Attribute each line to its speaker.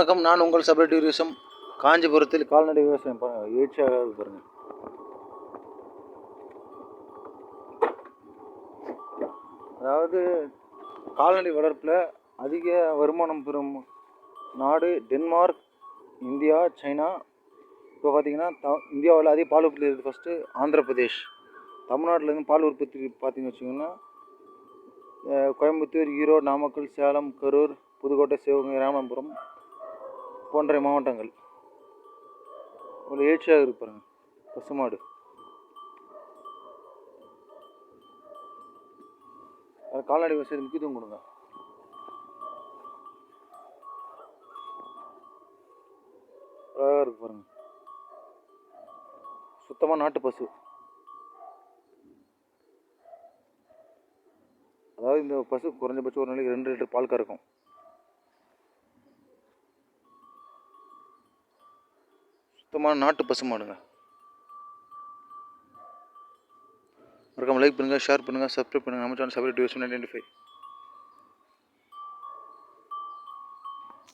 Speaker 1: வணக்கம். நான் உங்கள் சபரி டூரிசம் காஞ்சிபுரத்தில் கால்நடை விவசாயம் எழுச்சியாக பாருங்க. அதாவது கால்நடை வளர்ப்பில் அதிக வருமானம் பெறும் நாடு டென்மார்க் இந்தியா சைனா. இப்போ பார்த்தீங்கன்னா த இந்தியாவில் அதிக பால் உற்பத்தி இருக்குது ஃபஸ்ட்டு ஆந்திர பிரதேஷ். தமிழ்நாட்டிலேருந்து பால் உற்பத்தி பார்த்தீங்கன்னு வச்சிங்கன்னா கோயம்புத்தூர் ஈரோடு நாமக்கல் சேலம் கரூர் புதுக்கோட்டை சிவகங்கை ராமநாதபுரம் போன்ற மாவட்டங்கள். ஒரு எழுச்சியாக இருப்பாருங்க பசுமாடு அது கால்நடை விவசாயத்துக்கு முக்கியத்துவம் கொடுங்க. அழகாக இருக்கு பாருங்க. சுத்தமாக நாட்டு பசு. அதாவது இந்த பசு குறைஞ்சபட்சம் ஒரு நாளைக்கு ரெண்டு லிட்டர் பால் கறக்கும் சுத்தமான நாட்டு பசுமாடுங்க. மறக்காமல் லைக் பண்ணுங்கள் ஷேர் பண்ணுங்கள் சப்ஸ்கிரைப் பண்ணுங்கள் நம்ம channel subscribe twelve ninety five